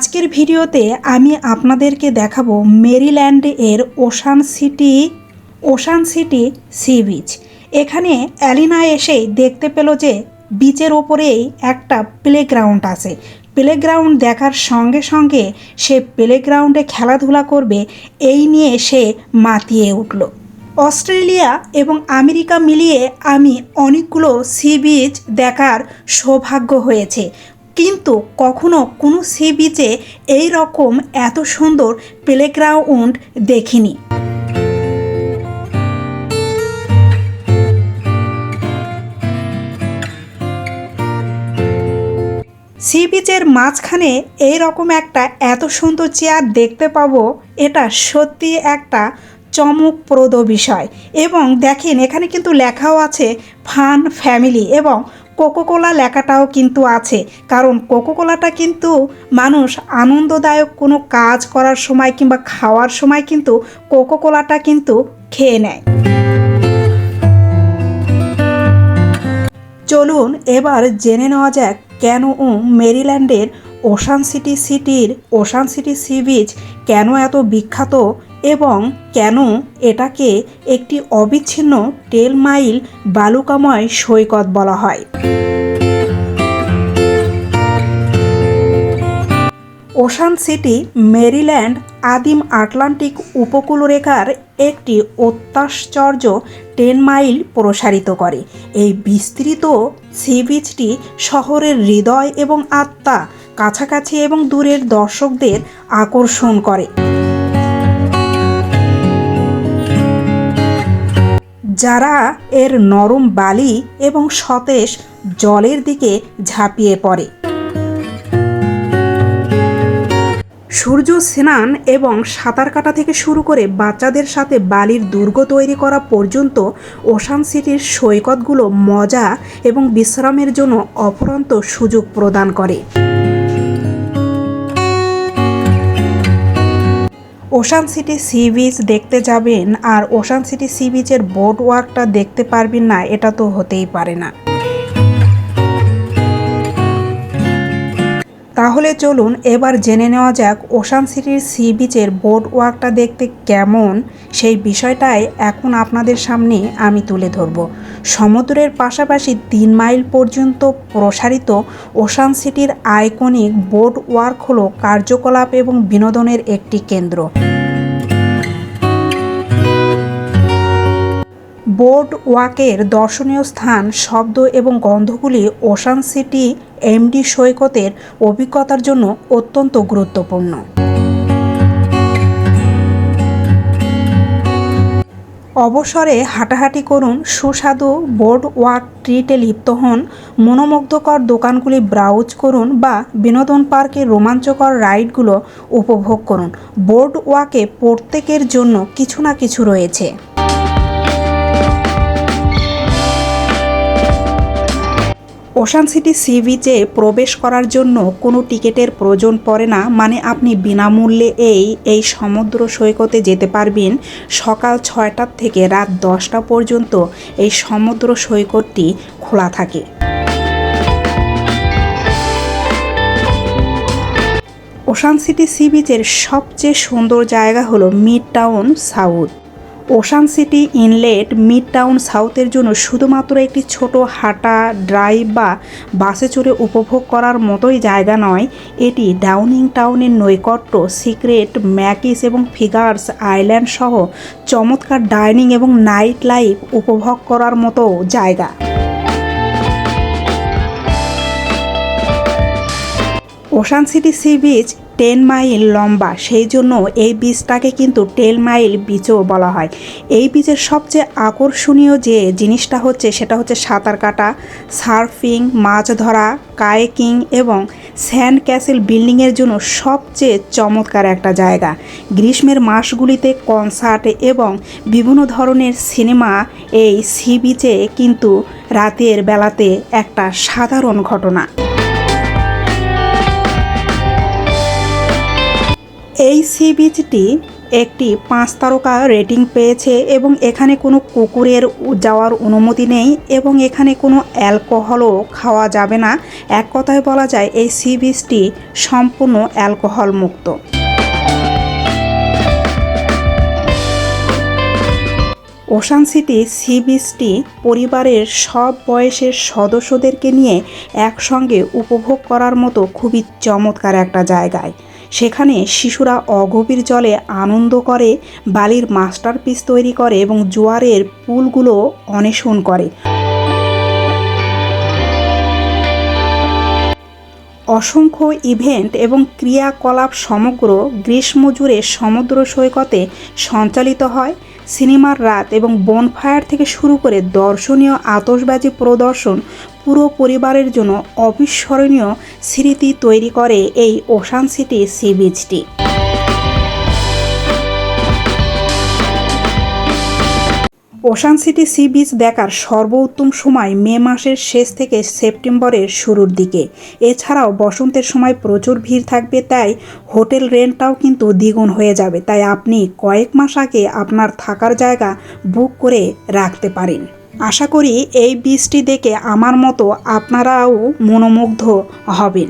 আজকের ভিডিওতে আমি আপনাদেরকে দেখাবো মেরিল্যান্ড এর Ocean City Ocean City sea beach. এখানে অ্যালিনা এসেই দেখতে পেল যে বিচের ওপরেই একটা প্লেগ্রাউন্ড আছে। প্লেগ্রাউন্ড দেখার সঙ্গে সঙ্গে সে প্লেগ্রাউন্ডে খেলাধুলা করবে, এই নিয়ে সে মাতিয়ে উঠল। অস্ট্রেলিয়া এবং আমেরিকা মিলিয়ে আমি অনেকগুলো সি বিচ দেখার সৌভাগ্য হয়েছে। কিন্তু কখনো কোনো সি বিচে এই রকম এত সুন্দর প্লেগ্রাউন্ড দেখিনি। সি বিচের মাঝখানে এই রকম একটা এত সুন্দর চেয়ার দেখতে পাবো, এটা সত্যি একটা চমকপ্রদ বিষয়। এবং দেখেন, এখানে কিন্তু লেখাও আছে ফান ফ্যামিলি এবং কোকোকোলা লেখাটাও কিন্তু আছে। কারণ কোকোকোলাটা কিন্তু মানুষ আনন্দদায়ক কোনো কাজ করার সময় কিংবা খাওয়ার সময় কিন্তু কোকোকোলাটা কিন্তু খেয়ে নেয়। চলুন এবার জেনে নেওয়া যাক কেন ও মেরিল্যান্ডের ওশান সিটি সিটির, ওশান সিটি সি বিচ কেন এত বিখ্যাত এবং কেন এটাকে একটি অবিচ্ছিন্ন টেল মাইল বালুকাময় সৈকত বলা হয়। ওশান সিটি, মেরিল্যান্ড আদিম আটলান্টিক উপকূলরেখার একটি অত্যাশ্চর্য টেন মাইল প্রসারিত করে। এই বিস্তৃত সি বিচটি শহরের হৃদয় এবং আত্মা, কাছাকাছি এবং দূরের দর্শকদের আকর্ষণ করে। যারা এর নরম বালি এবং সতেজ জলের দিকে ঝাঁপিয়ে পড়ে। সূর্য স্নান এবং সাঁতার কাটা থেকে শুরু করে বাচ্চাদের সাথে বালির দুর্গ তৈরি করা পর্যন্ত ওশান সিটির সৈকতগুলো মজা এবং বিশ্রামের জন্য অপরন্ত সুযোগ প্রদান করে। ওশান সিটি সি বিচ দেখতে যাবেন আর ওশান সিটি সি বিচের বোর্ড ওয়ার্কটা দেখতে পারবেন না, এটা তো হতেই পারে না। তাহলে চলুন এবার জেনে নেওয়া যাক ওশান সিটির সি বিচের বোর্ড ওয়ার্কটা দেখতে কেমন? সেই বিষয়টাই এখন আপনাদের সামনে আমি তুলে ধরব। সমুদ্রের পাশাপাশি তিন মাইল পর্যন্ত প্রসারিত ওশান সিটির আইকনিক বোর্ড ওয়ার্ক হলো কার্যকলাপ এবং বিনোদনের একটি কেন্দ্র। বোর্ড ওয়াকের দর্শনীয় স্থান, শব্দ এবং গন্ধগুলি ওশান সিটি এমডি সৈকতের অভিজ্ঞতার জন্য অত্যন্ত গুরুত্বপূর্ণ। অবসরে হাঁটাহাঁটি করুন সুস্বাদু বোর্ড ওয়াক ট্রিটে লিপ্ত হন, মনোমুগ্ধকর দোকানগুলি ব্রাউজ করুন বা বিনোদন পার্কে রোমাঞ্চকর রাইডগুলো উপভোগ করুন। বোর্ড ওয়াকে প্রত্যেকের জন্য কিছু না কিছু রয়েছে। ওশান সিটি সি বিচে প্রবেশ করার জন্য কোনো টিকিটের প্রয়োজন পড়ে না মানে আপনি বিনামূল্যে এই এই সমুদ্র সৈকতে যেতে পারবেন সকাল ছয়টার থেকে রাত দশটা পর্যন্ত এই সমুদ্র সৈকতটি খোলা থাকে। ওশান সিটি সি বিচের সবচেয়ে সুন্দর জায়গা হলো midtown south. Ocean City inlet midtown সাউথের জন্য শুধুমাত্র একটি ছোট হাঁটা, ড্রাইভ বা বাসে চড়ে উপভোগ করার মতোই জায়গা নয়, এটি ডাউনিং টাউনের নৈকট্য, সিক্রেট ম্যাকিস এবং ফিগার্স আইল্যান্ড সহ চমৎকার ডাইনিং এবং নাইট লাইফ উপভোগ করার মতো জায়গা। Ocean City sea beach ten mile লম্বা, সেই জন্য এই বীজটাকে কিন্তু টেন মাইল বিচও বলা হয়। এই বীজের সবচেয়ে আকর্ষণীয় যে জিনিসটা হচ্ছে, সেটা হচ্ছে সাঁতার কাটা, সার্ফিং, মাছ ধরা, কায়েকিং এবং স্যান্ড ক্যাসেল বিল্ডিংয়ের জন্য সবচেয়ে চমৎকার একটা জায়গা। গ্রীষ্মের মাসগুলিতে কনসার্ট এবং বিভিন্ন ধরনের সিনেমা এই সি বিচে কিন্তু রাতের বেলাতে একটা সাধারণ ঘটনা। এই সি বিচটি একটি পাঁচ তারকা রেটিং পেয়েছে এবং এখানে কোনো কুকুরের যাওয়ার অনুমতি নেই এবং এখানে কোনো অ্যালকোহলও খাওয়া যাবে না। এক কথায় বলা যায়, এই সি বিচটি সম্পূর্ণ অ্যালকোহল মুক্ত ওশান সিটি সি বিচটি পরিবারের সব বয়সের সদস্যদেরকে নিয়ে একসঙ্গে উপভোগ করার মতো খুবই চমৎকার একটা জায়গায়। সেখানে শিশুরা অগভীর জলে আনন্দ করে, বালির মাস্টারপিস তৈরি করে এবং জোয়ারের পুলগুলো অন্বেষণ করে। অসংখ্য ইভেন্ট এবং ক্রিয়াকলাপ সমগ্র গ্রীষ্ম জুড়ে সমুদ্র সৈকতে সঞ্চালিত হয়। সিনেমার রাত এবং বনফায়ার থেকে শুরু করে দর্শনীয় আতশবাজি প্রদর্শন পুরো পরিবারের জন্য অবিস্মরণীয় স্মৃতি তৈরি করে এই ওশান সিটি সি বিচটি। ওশান সিটি সি বিচ দেখার সর্বোত্তম সময় মে মাসের শেষ থেকে সেপ্টেম্বরের শুরুর দিকে। এছাড়াও বসন্তের সময় প্রচুর ভিড় থাকবে, তাই হোটেল রেন্টটাও কিন্তু দ্বিগুণ হয়ে যাবে। তাই আপনি কয়েক মাস আগে আপনার থাকার জায়গা বুক করে রাখতে পারেন। আশা করি এই বীজটি দেখে আমার মতো আপনারাও মনোমুগ্ধ হবেন।